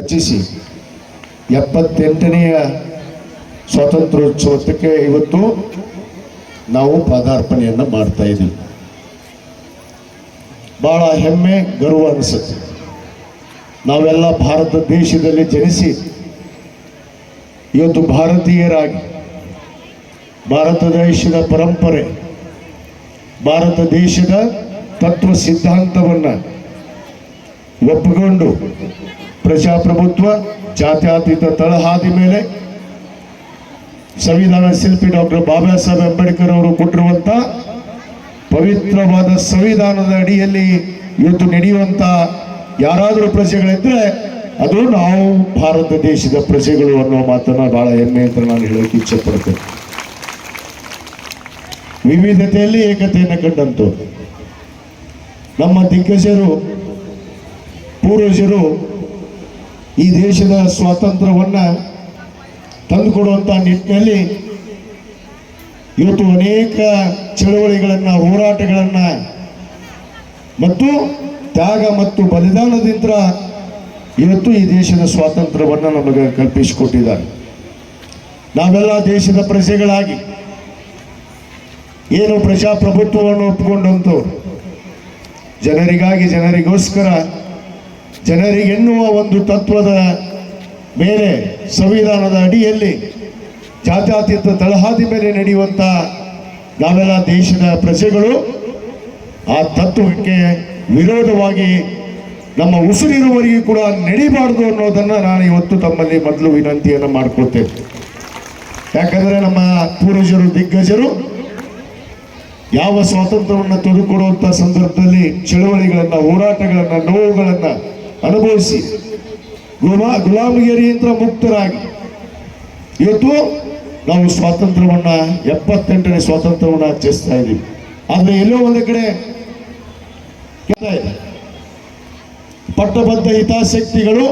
ರಚಿಸಿ. ಎಪ್ಪತ್ತೆಂಟನೆಯ ಸ್ವಾತಂತ್ರ್ಯೋತ್ಸವಕ್ಕೆ ಇವತ್ತು ನಾವು ಪಾದಾರ್ಪಣೆಯನ್ನು ಮಾಡ್ತಾ ಇದ್ದೀವಿ. ಬಹಳ ಹೆಮ್ಮೆ, ಗರ್ವ ಅನಿಸುತ್ತೆ. ನಾವೆಲ್ಲ ಭಾರತ ದೇಶದಲ್ಲಿ ಜನಿಸಿ, ಇವತ್ತು ಭಾರತೀಯರಾಗಿ, ಭಾರತ ದೇಶದ ಪರಂಪರೆ, ಭಾರತ ದೇಶದ ತತ್ವ ಸಿದ್ಧಾಂತವನ್ನು ಒಪ್ಪಿಕೊಂಡು ಪ್ರಜಾಪ್ರಭುತ್ವ, ಜಾತ್ಯತೀತ ತಳಹಾದಿ ಮೇಲೆ ಸಂವಿಧಾನ ಶಿಲ್ಪಿ ಡಾಕ್ಟರ್ ಬಾಬಾ ಸಾಹೇಬ್ ಅಂಬೇಡ್ಕರ್ ಅವರು ಕೊಟ್ಟಿರುವಂತ ಪವಿತ್ರವಾದ ಸಂವಿಧಾನದ ಅಡಿಯಲ್ಲಿ ಇವತ್ತು ನಡೆಯುವಂತ ಯಾರಾದರೂ ಪ್ರಜೆಗಳಿದ್ರೆ ಅದು ನಾವು ಭಾರತ ದೇಶದ ಪ್ರಜೆಗಳು ಅನ್ನೋ ಮಾತನ್ನ ಬಹಳ ಹೆಮ್ಮೆ ಅಂತ ನಾನು ಹೇಳೋಕೆ ಇಚ್ಛೆ ಪಡ್ತೇನೆ ವಿವಿಧತೆಯಲ್ಲಿ ಏಕತೆಯನ್ನು ಕಂಡಂತು ನಮ್ಮ ದಿಗ್ಗಜರು, ಪೂರ್ವಜರು ಈ ದೇಶದ ಸ್ವಾತಂತ್ರ್ಯವನ್ನು ತಂದುಕೊಡುವಂಥ ನಿಟ್ಟಿನಲ್ಲಿ ಇವತ್ತು ಅನೇಕ ಚಳವಳಿಗಳನ್ನು, ಹೋರಾಟಗಳನ್ನು ಮತ್ತು ತ್ಯಾಗ ಮತ್ತು ಬಲಿದಾನದಿಂದ ಇವತ್ತು ಈ ದೇಶದ ಸ್ವಾತಂತ್ರ್ಯವನ್ನು ನಮಗೆ ಕಲ್ಪಿಸಿಕೊಟ್ಟಿದ್ದಾರೆ. ನಾವೆಲ್ಲ ದೇಶದ ಪ್ರಜೆಗಳಾಗಿ ಏನು ಪ್ರಜಾಪ್ರಭುತ್ವವನ್ನು ಒಪ್ಪಿಕೊಂಡಂಥವ್ರು ಜನರಿಗಾಗಿ, ಜನರಿಗೋಸ್ಕರ ಜನರಿಗೆನ್ನುವ ಒಂದು ತತ್ವದ ಮೇಲೆ, ಸಂವಿಧಾನದ ಅಡಿಯಲ್ಲಿ ಜಾತ್ಯಾತೀತ ತಳಹಾದಿ ಮೇಲೆ ನಡೆಯುವಂಥ ನಾವೆಲ್ಲ ದೇಶದ ಪ್ರಜೆಗಳು, ಆ ತತ್ವಕ್ಕೆ ವಿರೋಧವಾಗಿ ನಮ್ಮ ಉಸಿರಿರುವವರೆಗೂ ಕೂಡ ನಡಿಬಾರ್ದು ಅನ್ನೋದನ್ನು ನಾನು ಇವತ್ತು ತಮ್ಮಲ್ಲಿ ಮೊದಲು ವಿನಂತಿಯನ್ನು ಮಾಡಿಕೊಳ್ತೇನೆ. ಯಾಕಂದರೆ ನಮ್ಮ ಪೂರ್ವಜರು, ದಿಗ್ಗಜರು ಯಾವ ಸ್ವಾತಂತ್ರ್ಯವನ್ನು ತೆಗೆದುಕೊಡುವಂಥ ಸಂದರ್ಭದಲ್ಲಿ ಚಳವಳಿಗಳನ್ನು, ಹೋರಾಟಗಳನ್ನು, ನೋವುಗಳನ್ನು ಅನುಭವಿಸಿ. ಗುಲಾ ಗುಲಾಮಗಿರಿಯಿಂದ ಮುಕ್ತರಾಗಿ. ಇವತ್ತು ನಾವು ಸ್ವಾತಂತ್ರ್ಯವನ್ನ, ಎಪ್ಪತ್ತೆಂಟನೇ ಸ್ವಾತಂತ್ರ್ಯವನ್ನು ಆಚರಿಸ್ತಾ ಇದ್ದೀವಿ. ಆದರೆ ಎಲ್ಲೋ ಒಂದು ಕಡೆ ಪಟ್ಟಬದ್ಧ ಹಿತಾಸಕ್ತಿಗಳು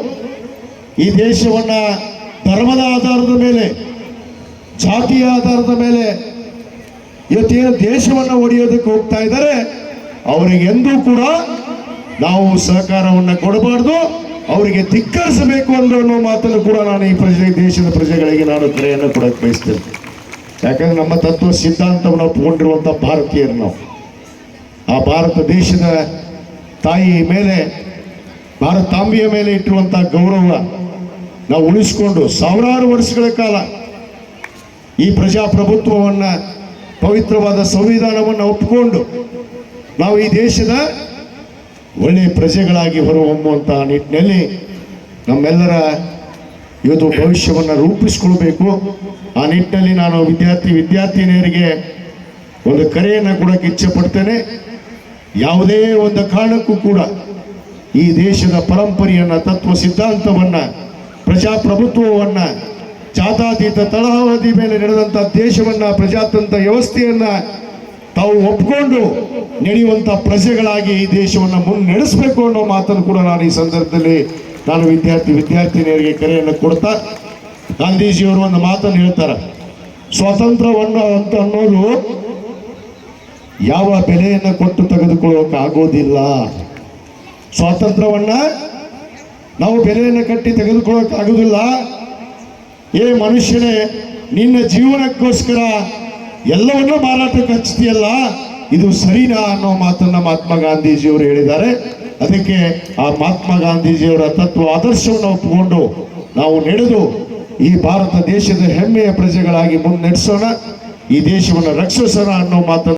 ಈ ದೇಶವನ್ನ ಧರ್ಮದ ಆಧಾರದ ಮೇಲೆ, ಜಾತಿಯ ಆಧಾರದ ಮೇಲೆ, ಇವತ್ತೇನು ದೇಶವನ್ನು ಒಡೆಯೋದಕ್ಕೆ ಹೋಗ್ತಾ ಇದ್ದಾರೆ ಅವರಿಗೆ ಎಂದೂ ಕೂಡ ನಾವು ಸಹಕಾರವನ್ನು ಕೊಡಬಾರ್ದು, ಅವರಿಗೆ ಧಿಕ್ಕರಿಸಬೇಕು ಅನ್ನೋ ಮಾತನ್ನು ಕೂಡ ನಾನು ಈ ಪ್ರಜೆ, ದೇಶದ ಪ್ರಜೆಗಳಿಗೆ ನಾನು ಕರೆಯನ್ನು ಕೊಡಕ್ಕೆ ಬಯಸ್ತೇನೆ. ಯಾಕಂದ್ರೆ ನಮ್ಮ ತತ್ವ ಸಿದ್ಧಾಂತವನ್ನು ಒಪ್ಪಿಕೊಂಡಿರುವಂಥ ಭಾರತೀಯರು ನಾವು. ಆ ಭಾರತ ದೇಶದ ತಾಯಿ ಮೇಲೆ ಭಾರತಾಂಬಿಯ ಮೇಲೆ ಇಟ್ಟಿರುವಂಥ ಗೌರವ ನಾವು ಉಳಿಸ್ಕೊಂಡು ಸಾವಿರಾರು ವರ್ಷಗಳ ಕಾಲ ಈ ಪ್ರಜಾಪ್ರಭುತ್ವವನ್ನು ಪವಿತ್ರವಾದ ಸಂವಿಧಾನವನ್ನು ಒಪ್ಪಿಕೊಂಡು ನಾವು ಈ ದೇಶದ ಒಳ್ಳೆಯ ಪ್ರಜೆಗಳಾಗಿ ಹೊರಹೊಮ್ಮುವಂಥ ನಿಟ್ಟಿನಲ್ಲಿ ನಮ್ಮೆಲ್ಲರ ಇವತ್ತು ಭವಿಷ್ಯವನ್ನು ರೂಪಿಸ್ಕೊಳ್ಬೇಕು. ಆ ನಿಟ್ಟಿನಲ್ಲಿ ನಾನು ವಿದ್ಯಾರ್ಥಿ ವಿದ್ಯಾರ್ಥಿನಿಯರಿಗೆ ಒಂದು ಕರೆಯನ್ನು ಕೊಡೋಕ್ಕೆ ಇಚ್ಛೆ ಪಡ್ತೇನೆ ಯಾವುದೇ ಒಂದು ಕಾರಣಕ್ಕೂ ಕೂಡ ಈ ದೇಶದ ಪರಂಪರೆಯನ್ನು, ತತ್ವ ಸಿದ್ಧಾಂತವನ್ನು, ಪ್ರಜಾಪ್ರಭುತ್ವವನ್ನು, ಜಾತಾತೀತ ತಳಹಾವಧಿ ಮೇಲೆ ನಡೆದಂಥ ದೇಶವನ್ನು, ಪ್ರಜಾತಂತ್ರ ವ್ಯವಸ್ಥೆಯನ್ನು ತಾವು ಒಪ್ಕೊಂಡು ನಡೆಯುವಂಥ ಪ್ರಜೆಗಳಾಗಿ ಈ ದೇಶವನ್ನು ಮುನ್ನಡೆಸಬೇಕು ಅನ್ನೋ ಮಾತನ್ನು ಕೂಡ ನಾನು ಈ ಸಂದರ್ಭದಲ್ಲಿ ನಾನು ವಿದ್ಯಾರ್ಥಿ ವಿದ್ಯಾರ್ಥಿನಿಯರಿಗೆ ಕರೆಯನ್ನು ಕೊಡ್ತಾ ಗಾಂಧೀಜಿಯವರು ಒಂದು ಮಾತನ್ನು ಹೇಳ್ತಾರೆ. ಸ್ವಾತಂತ್ರ್ಯವನ್ನು ಅಂತ ಅನ್ನೋದು ಯಾವ ಬೆಲೆಯನ್ನು ಕೊಟ್ಟು ತೆಗೆದುಕೊಳ್ಳೋಕೆ ಆಗೋದಿಲ್ಲ. ಸ್ವಾತಂತ್ರ್ಯವನ್ನ ನಾವು ಬೆಲೆಯನ್ನು ಕಟ್ಟಿ ತೆಗೆದುಕೊಳ್ಳೋಕೆ ಆಗೋದಿಲ್ಲ. ಏ ಮನುಷ್ಯನೇ, ನಿನ್ನ ಜೀವನಕ್ಕೋಸ್ಕರ ಎಲ್ಲವನ್ನೂ ಮಾರಾಟಕ್ಕೆ ಹಚ್ತೀಯಲ್ಲ? ಇದು ಸರಿನಾ ಅನ್ನೋ ಮಾತನ್ನ ಮಹಾತ್ಮ ಗಾಂಧೀಜಿಯವರು ಹೇಳಿದ್ದಾರೆ. ಅದಕ್ಕೆ ಆ ಮಹಾತ್ಮ ಗಾಂಧೀಜಿಯವರ ತತ್ವ ಆದರ್ಶವನ್ನು ಒಪ್ಪಿಕೊಂಡು ನಾವು ನಡೆದು ಈ ಭಾರತ ದೇಶದ ಹೆಮ್ಮೆಯ ಪ್ರಜೆಗಳಾಗಿ ಮುನ್ನಡೆಸೋಣ, ಈ ದೇಶವನ್ನು ರಕ್ಷಿಸೋಣ ಅನ್ನೋ ಮಾತನ್ನು